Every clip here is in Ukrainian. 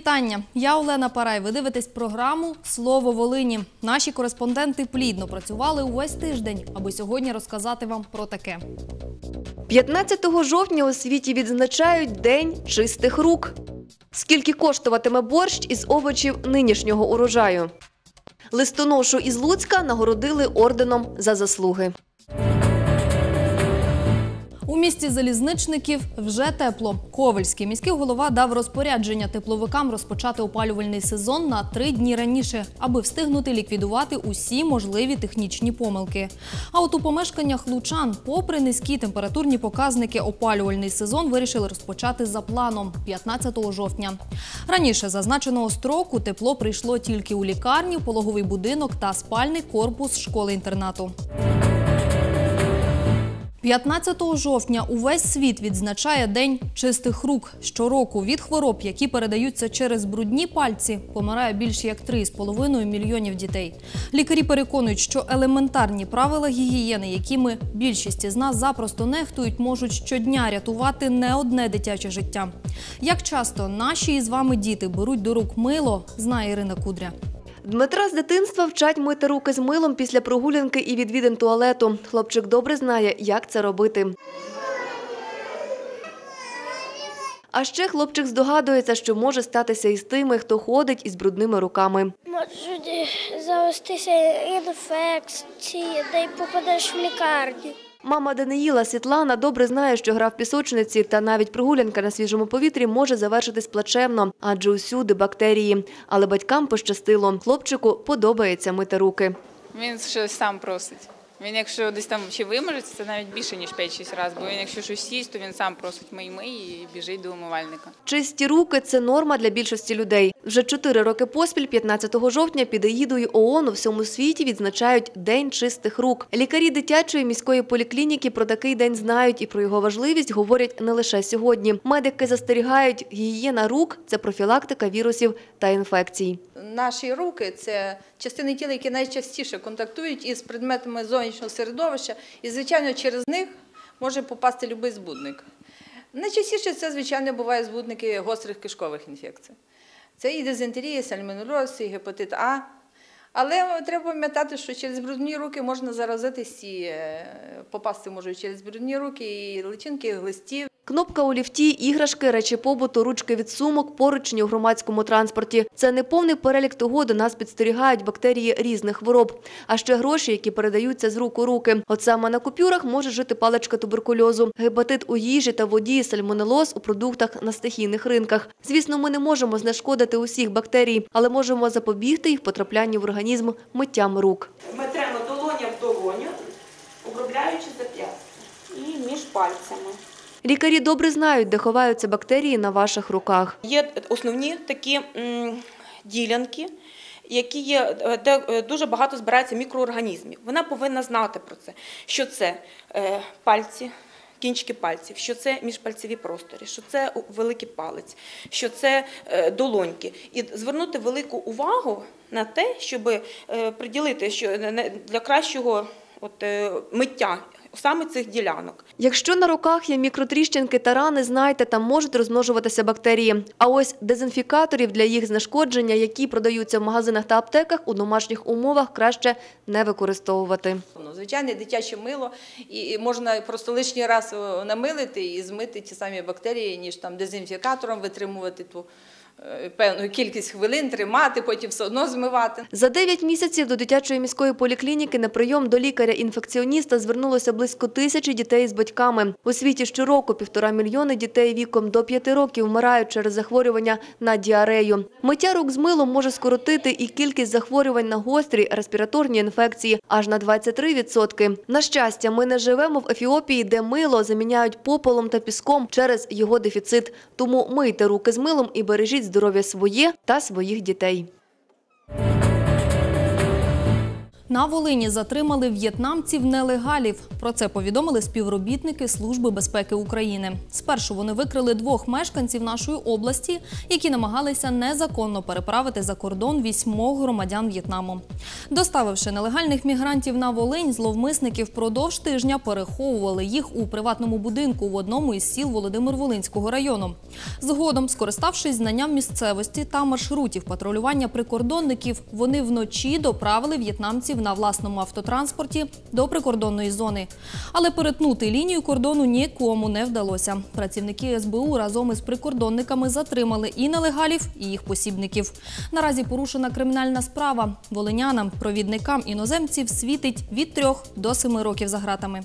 вітання. Я Олена Парай. Ви дивитесь програму Слово Волині. Наші кореспонденти плідно працювали увесь тиждень, аби сьогодні розказати вам про таке. 15 жовтня у світі відзначають День чистих рук. Скільки коштуватиме борщ із овочів нинішнього урожаю? Листоношу із Луцька нагородили орденом за заслуги. У місті залізничників вже тепло. Ковельський міський голова дав розпорядження тепловикам розпочати опалювальний сезон на три дні раніше, аби встигнути ліквідувати усі можливі технічні помилки. А от у помешканнях лучан, попри низькі температурні показники, опалювальний сезон вирішили розпочати за планом 15 жовтня. Раніше зазначеного строку тепло прийшло тільки у лікарні, пологовий будинок та спальний корпус школи-інтернату. 15 жовтня увесь світ відзначає День чистих рук. Щороку від хвороб, які передаються через брудні пальці, помирає більше як 3,5 мільйонів дітей. Лікарі переконують, що елементарні правила гігієни, якими більшість із нас запросто нехтують, можуть щодня рятувати не одне дитяче життя. Як часто наші із вами діти беруть до рук мило, знає Ірина Кудря. Дмитра з дитинства вчать мити руки з милом після прогулянки і відвідин туалету. Хлопчик добре знає, як це робити. А ще хлопчик здогадується, що може статися із тими, хто ходить із брудними руками. Можуть завестися інфекції, де й попадеш в лікарню. Мама Даниїла Світлана добре знає, що гра в пісочниці та навіть прогулянка на свіжому повітрі може завершитись плачевно, адже усюди бактерії. Але батькам пощастило. Хлопчику подобається мити руки. Він щось сам просить. Він, якщо десь там ще вимажеться, це навіть більше, ніж 5-6 разів. Бо він, якщо щось їсть, то він сам просить мий мий і біжить до умивальника. Чисті руки це норма для більшості людей. Вже чотири роки поспіль, 15 жовтня, під егідою ООН у всьому світі відзначають День чистих рук. Лікарі дитячої міської поліклініки про такий день знають і про його важливість говорять не лише сьогодні. Медики застерігають, гігієна рук це профілактика вірусів та інфекцій. Наші руки це частини тіла, які найчастіше контактують із предметами зовнішнього середовища, і, звичайно, через них може попасти будь-який збудник. Найчастіше це, звичайно, бувають збудники гострих кишкових інфекцій. Це і дизентерія, сальмонельоз, і гепатит А. Але треба пам'ятати, що через брудні руки можна заразитись і е, попасти можуть через брудні руки, і личинки, і глистів. Кнопка у ліфті, іграшки, речі побуту, ручки від сумок, поручні у громадському транспорті. Це не повний перелік того, до нас підстерігають бактерії різних хвороб. А ще гроші, які передаються з рук у руки. От саме на купюрах може жити паличка туберкульозу, гепатит у їжі та воді, сальмонелоз у продуктах на стихійних ринках. Звісно, ми не можемо знешкодити усіх бактерій, але можемо запобігти їх потраплянню в організм миттям рук. Ми долоня в долоню, обробляючи зап'ястя і між пальцями. Лікарі добре знають, де ховаються бактерії на ваших руках. Є основні такі ділянки, які є, е, де е, дуже багато збирається мікроорганізмів. Вона повинна знати про це, що це е, пальці. Кінчики пальців, що це міжпальцеві просторі, що це великий палець, що це долоньки, і звернути велику увагу на те, щоб приділити що для кращого от, миття саме цих ділянок. Якщо на руках є мікротріщинки та рани, знайте, там можуть розмножуватися бактерії. А ось дезінфікаторів для їх знешкодження, які продаються в магазинах та аптеках, у домашніх умовах краще не використовувати. Ну, звичайне дитяче мило, і можна просто лишній раз намилити і змити ті самі бактерії, ніж там дезінфікатором витримувати ту е, певну кількість хвилин, тримати, потім все одно змивати. За 9 місяців до дитячої міської поліклініки на прийом до лікаря-інфекціоніста звернулося близько тисячі дітей з батьками. У світі щороку півтора мільйони дітей віком до 5 років вмирають через захворювання на діарею. Миття рук з милом може скоротити і кількість захворювань на гострі респіраторні інфекції аж на 23%. На щастя, ми не живемо в Ефіопії, де мило заміняють попелом та піском через його дефіцит. Тому мийте руки з милом і бережіть здоров'я своє та своїх дітей. На Волині затримали в'єтнамців-нелегалів. Про це повідомили співробітники Служби безпеки України. Спершу вони викрили двох мешканців нашої області, які намагалися незаконно переправити за кордон вісьмох громадян В'єтнаму. Доставивши нелегальних мігрантів на Волинь, зловмисники впродовж тижня переховували їх у приватному будинку в одному із сіл Володимир-Волинського району. Згодом, скориставшись знанням місцевості та маршрутів патрулювання прикордонників, вони вночі доправили в'єтнамців на власному автотранспорті до прикордонної зони. Але перетнути лінію кордону нікому не вдалося. Працівники СБУ разом із прикордонниками затримали і нелегалів, і їх посібників. Наразі порушена кримінальна справа. Волинянам, провідникам іноземців світить від трьох до семи років за гратами.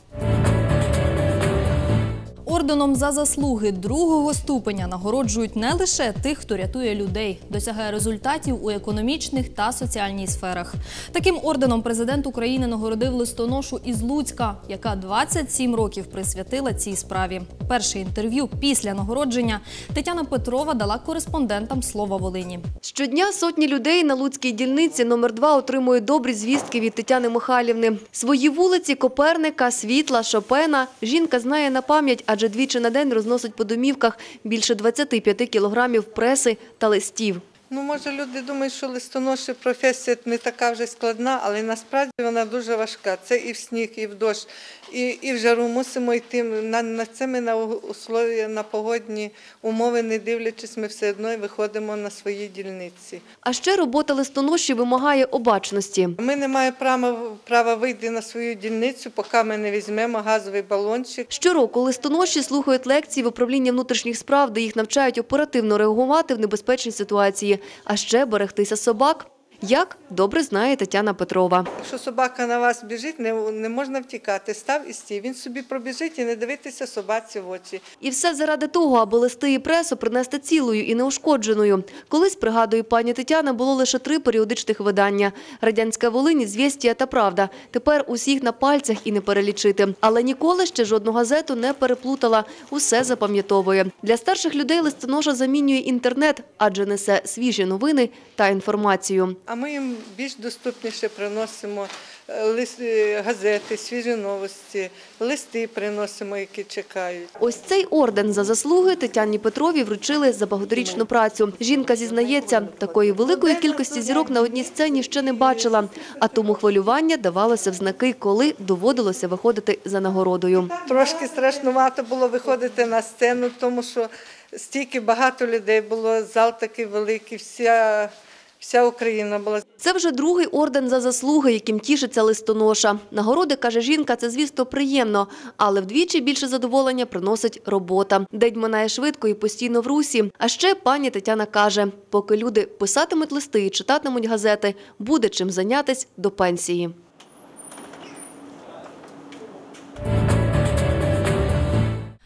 Орденом за заслуги другого ступеня нагороджують не лише тих, хто рятує людей, досягає результатів у економічних та соціальній сферах. Таким орденом президент України нагородив листоношу із Луцька, яка 27 років присвятила цій справі. Перше інтерв'ю після нагородження Тетяна Петрова дала кореспондентам Слова Волині. Щодня сотні людей на Луцькій дільниці номер 2 отримують добрі звістки від Тетяни Михайлівни. Свої вулиці Коперника, Світла, Шопена жінка знає на пам'ять, адже двічі на день розносить по домівках більше 25 кілограмів преси та листів. Ну, може, люди думають, що листоноші професія не така вже складна, але насправді вона дуже важка. Це і в сніг, і в дощ, і, і в жару мусимо йти. На, на це ми на условия, на погодні умови, не дивлячись, ми все одно виходимо на свої дільниці. А ще робота листоноші вимагає обачності. Ми не маємо права, права вийти на свою дільницю, поки ми не візьмемо газовий балончик. Щороку листоноші слухають лекції в управлінні внутрішніх справ, де їх навчають оперативно реагувати в небезпечні ситуації, а ще берегтися собак. Як добре знає Тетяна Петрова. Якщо собака на вас біжить, не, не можна втікати. Став і стій. Він собі пробіжить і не дивитися собаці в очі. І все заради того, аби листи і пресу принести цілою і неушкодженою. Колись, пригадує пані Тетяна, було лише три періодичних видання – «Радянська Волинь», «Звєстія» та «Правда». Тепер усіх на пальцях і не перелічити. Але ніколи ще жодну газету не переплутала, усе запам'ятовує. Для старших людей листоноша замінює інтернет, адже несе свіжі новини та інформацію. А ми їм більш доступніше приносимо е, е, газети, свіжі новості, листи приносимо, які чекають. Ось цей орден за заслуги Тетяні Петрові вручили за багаторічну працю. Жінка зізнається, такої великої кількості зірок на одній сцені ще не бачила, а тому хвилювання давалося в знаки, коли доводилося виходити за нагородою. Трошки страшнувато було виходити на сцену, тому що стільки багато людей було, зал такий великий, вся, вся Україна була. Це вже другий орден за заслуги, яким тішиться листоноша. Нагороди, каже жінка, це, звісно, приємно, але вдвічі більше задоволення приносить робота. День минає швидко і постійно в русі. А ще пані Тетяна каже, поки люди писатимуть листи і читатимуть газети, буде чим зайнятись до пенсії.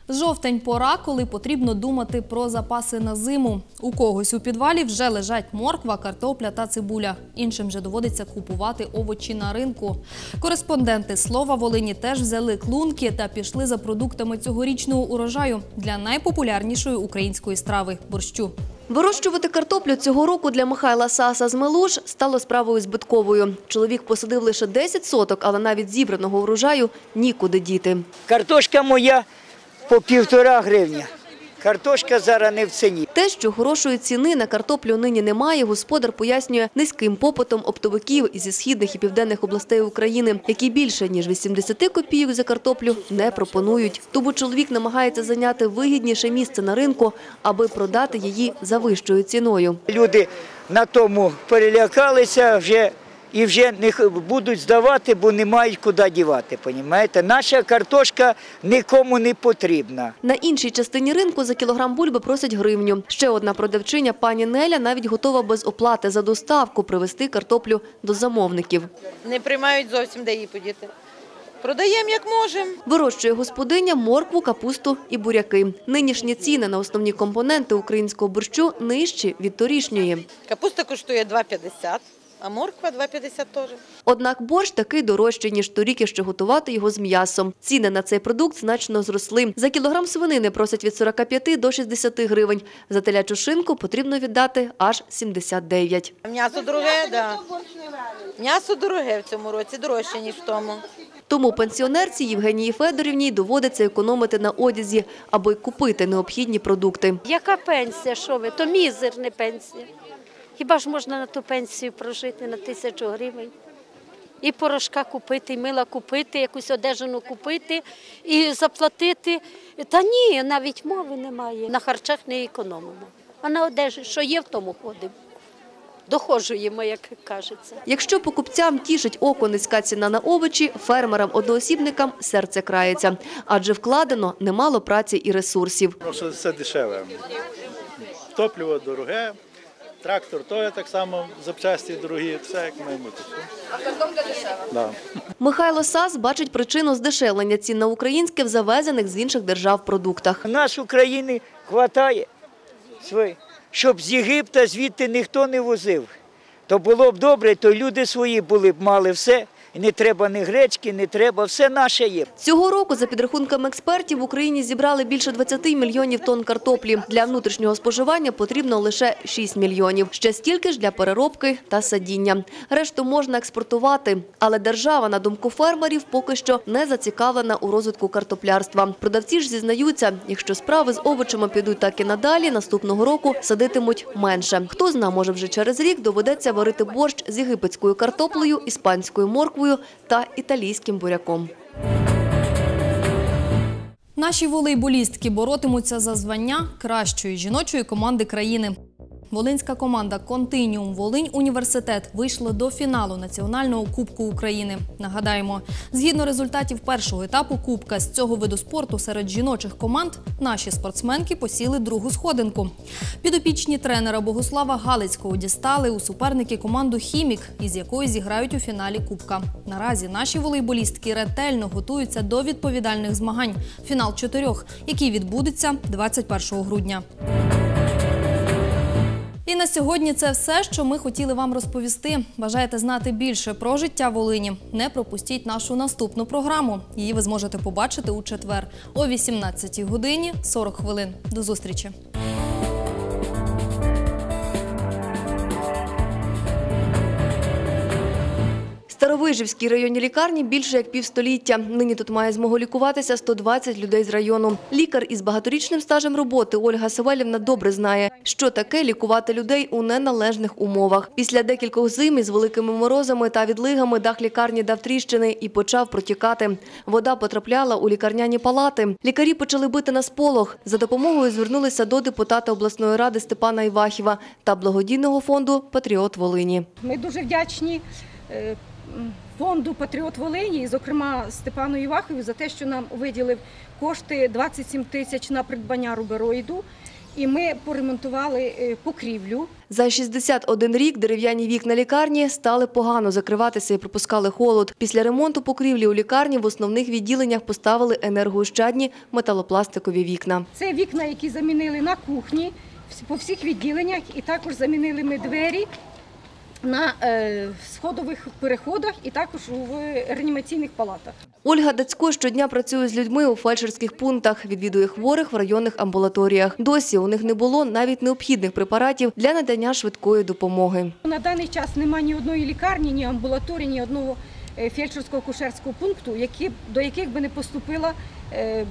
Жовтень пора, коли потрібно думати про запаси на зиму. У когось у підвалі вже лежать морква, картопля та цибуля. Іншим же доводиться купувати овочі на ринку. Кореспонденти Слова Волині теж взяли клунки та пішли за продуктами цьогорічного урожаю для найпопулярнішої української страви борщу. Вирощувати картоплю цього року для Михайла Саса з Мелуш стало справою збитковою. Чоловік посадив лише 10 соток, але навіть зібраного врожаю нікуди діти. Картошка моя по півтора гривня. Картошка зараз не в ціні. Те, що хорошої ціни на картоплю нині немає, господар пояснює низьким попитом оптовиків зі східних і південних областей України, які більше ніж 80 копійок за картоплю не пропонують. Тому чоловік намагається зайняти вигідніше місце на ринку, аби продати її за вищою ціною. Люди на тому перелякалися вже і вже не х- будуть здавати, бо не мають куди дівати. Понімаєте? Наша картошка нікому не потрібна. На іншій частині ринку за кілограм бульби просять гривню. Ще одна продавчиня, пані Неля, навіть готова без оплати за доставку привезти картоплю до замовників. не приймають зовсім, де її подіти. Продаємо як можемо. Вирощує господиня моркву, капусту і буряки. Нинішні ціни на основні компоненти українського борщу нижчі від торішньої. Капуста коштує 2,50, А морква 2,50 теж. Однак борщ такий дорожчий, ніж торік, ще готувати його з м'ясом. Ціни на цей продукт значно зросли. За кілограм свинини просять від 45 до 60 гривень. За телячу шинку потрібно віддати аж 79. М'ясо дороге, да. М'ясо дороге в цьому році, дорожче, ніж в тому. Тому пенсіонерці Євгенії Федорівні доводиться економити на одязі, аби купити необхідні продукти. Яка пенсія? Що ви? То мізерна пенсія. Хіба ж можна на ту пенсію прожити на тисячу гривень? І порошка купити, і мила купити, якусь одежину купити і заплатити. Та ні, навіть мови немає. На харчах не економимо. А на одежі, що є, в тому ходимо. Доходжуємо, як кажеться. Якщо покупцям тішить око низька ціна на овочі, фермерам-одноосібникам серце крається, адже вкладено немало праці і ресурсів. Тому що все дешеве. Топливо дороге, трактор то так само, запчасті дорогі, все як має бути. А картопля дешева? Да. Михайло Сас бачить причину здешевлення цін на українське в завезених з інших держав продуктах. Наш нас України вистачає, щоб з Єгипта звідти ніхто не возив. То було б добре, то люди свої були б мали все. Не треба ні гречки, не треба, все наше є. Цього року, за підрахунками експертів, в Україні зібрали більше 20 мільйонів тонн картоплі. Для внутрішнього споживання потрібно лише 6 мільйонів. Ще стільки ж для переробки та садіння. Решту можна експортувати. Але держава, на думку фермерів, поки що не зацікавлена у розвитку картоплярства. Продавці ж зізнаються, якщо справи з овочами підуть так і надалі, наступного року садитимуть менше. Хто зна, може вже через рік доведеться варити борщ з єгипетською картоплею, іспанською морквою та італійським буряком. Наші волейболістки боротимуться за звання кращої жіночої команди країни. Волинська команда Континіум Волинь Університет вийшла до фіналу Національного кубку України. Нагадаємо, згідно результатів першого етапу кубка з цього виду спорту серед жіночих команд наші спортсменки посіли другу сходинку. Підопічні тренера Богослава Галицького дістали у суперники команду Хімік, із якою зіграють у фіналі кубка. Наразі наші волейболістки ретельно готуються до відповідальних змагань. Фінал чотирьох, який відбудеться 21 грудня. І на сьогодні це все, що ми хотіли вам розповісти. Бажаєте знати більше про життя Волині? Не пропустіть нашу наступну програму. Її ви зможете побачити у четвер о 18 годині 40 хвилин. До зустрічі. Старовижівській районній лікарні більше як півстоліття. Нині тут має змогу лікуватися 120 людей з району. Лікар із багаторічним стажем роботи Ольга Савелівна добре знає, що таке лікувати людей у неналежних умовах. Після декількох зим із великими морозами та відлигами дах лікарні дав тріщини і почав протікати. Вода потрапляла у лікарняні палати. Лікарі почали бити на сполох. За допомогою звернулися до депутата обласної ради Степана Івахіва та благодійного фонду Патріот Волині. Ми дуже вдячні е, фонду Патріот Волині, і, зокрема Степану Івахові, за те, що нам виділив кошти 27 тисяч на придбання рубероїду. І ми поремонтували е, покрівлю. За 61 рік дерев'яні вікна лікарні стали погано закриватися і пропускали холод. Після ремонту покрівлі у лікарні в основних відділеннях поставили енергоощадні металопластикові вікна. Це вікна, які замінили на кухні по всіх відділеннях, і також замінили ми двері на е, сходових переходах і також у реанімаційних палатах. Ольга Дацько щодня працює з людьми у фельдшерських пунктах, відвідує хворих в районних амбулаторіях. Досі у них не було навіть необхідних препаратів для надання швидкої допомоги. На даний час немає ні одної лікарні, ні амбулаторії, ні одного е, фельдшерського кушерського пункту, до яких би не поступила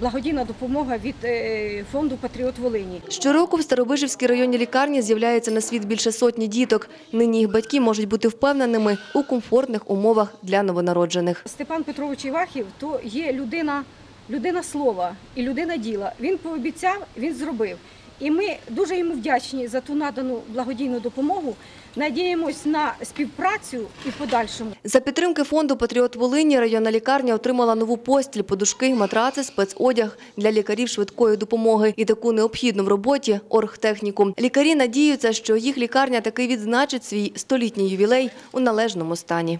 благодійна допомога від е, фонду Патріот Волині. Щороку в Старобижівській районній лікарні з'являється на світ більше сотні діток. Нині їх батьки можуть бути впевненими у комфортних умовах для новонароджених. Степан Петрович Івахів то є людина, людина слова і людина діла. Він пообіцяв, він зробив. І ми дуже йому вдячні за ту надану благодійну допомогу. Надіємось на співпрацю і подальшому. За підтримки фонду Патріот Волині районна лікарня отримала нову постіль, подушки, матраци, спецодяг для лікарів швидкої допомоги і таку необхідну в роботі оргтехніку. Лікарі надіються, що їх лікарня таки відзначить свій столітній ювілей у належному стані.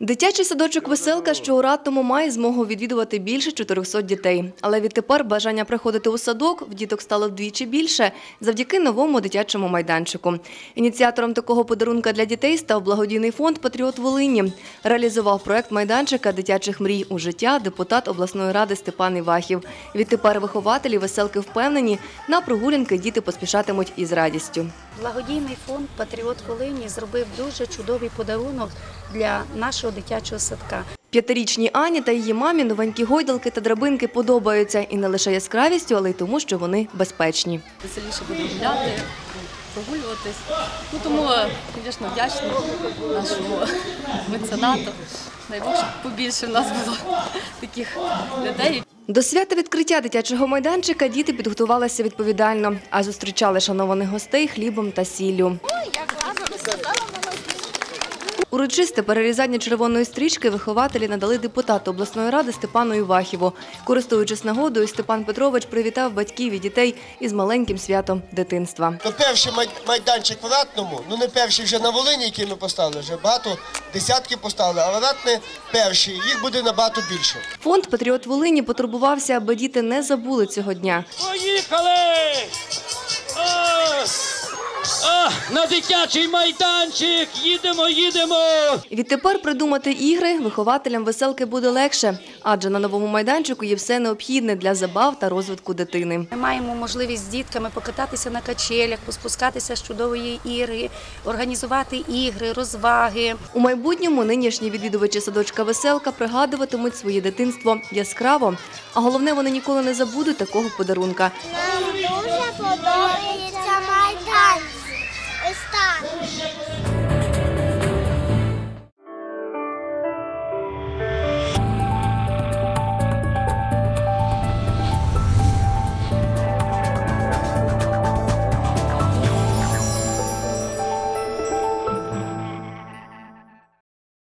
Дитячий садочок «Веселка», що у Ратному, має змогу відвідувати більше 400 дітей. Але відтепер бажання приходити у садок в діток стало вдвічі більше завдяки новому дитячому майданчику. Ініціатором такого подарунка для дітей став благодійний фонд «Патріот Волині». Реалізував проект майданчика дитячих мрій у життя депутат обласної ради Степан Івахів. Відтепер вихователі «Веселки» впевнені, на прогулянки діти поспішатимуть із радістю. Благодійний фонд Патріот Волині зробив дуже чудовий подарунок для нашого дитячого садка. П'ятирічній Ані та її мамі новенькі гойдалки та драбинки подобаються і не лише яскравістю, але й тому, що вони безпечні. веселіше буде гуляти, прогулюватись. Ну тому, звісно, вдячні нашому меценату. Дай Бог, щоб побільше в нас було таких людей. До свята відкриття дитячого майданчика діти підготувалися відповідально, а зустрічали шанованих гостей хлібом та сіллю. Урочисте перерізання червоної стрічки вихователі надали депутату обласної ради Степану Івахіву. Користуючись нагодою, Степан Петрович привітав батьків і дітей із маленьким святом дитинства. То перший май- майданчик в Ратному, ну не перший вже на Волині, який ми поставили, вже багато десятки поставили, але Ратне перший, їх буде набагато більше. Фонд Патріот Волині потурбувався, аби діти не забули цього дня. Поїхали! О! О, на дитячий майданчик! Їдемо, їдемо! Відтепер придумати ігри вихователям веселки буде легше, адже на новому майданчику є все необхідне для забав та розвитку дитини. Ми маємо можливість з дітками покататися на качелях, поспускатися з чудової іри, організувати ігри, розваги. У майбутньому нинішні відвідувачі садочка веселка пригадуватимуть своє дитинство яскраво, а головне, вони ніколи не забудуть такого подарунка. Нам дуже подобається.